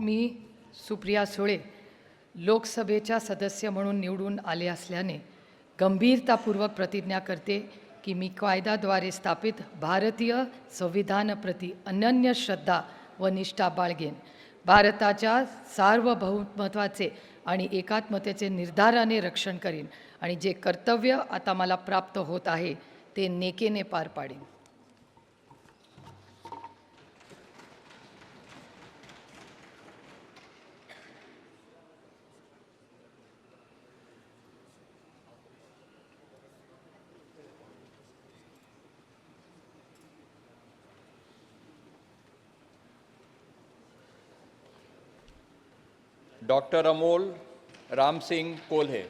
मी सुप्रिया सुळे लोकसभेच्या सदस्य म्हणून निवडून आले असल्याने गंभीरतापूर्वक प्रतिज्ञा करते की मी कायद्याद्वारे स्थापित भारतीय संविधानप्रती अनन्य श्रद्धा व निष्ठा बाळगेन. भारताच्या सार्वभौमत्वाचे आणि एकात्मतेचे निर्धाराने रक्षण करीन आणि जे कर्तव्य आता मला प्राप्त होत आहे ते नेकेने पार पाडेन. डॉक्टर अमोल राम सिंह कोल्हे।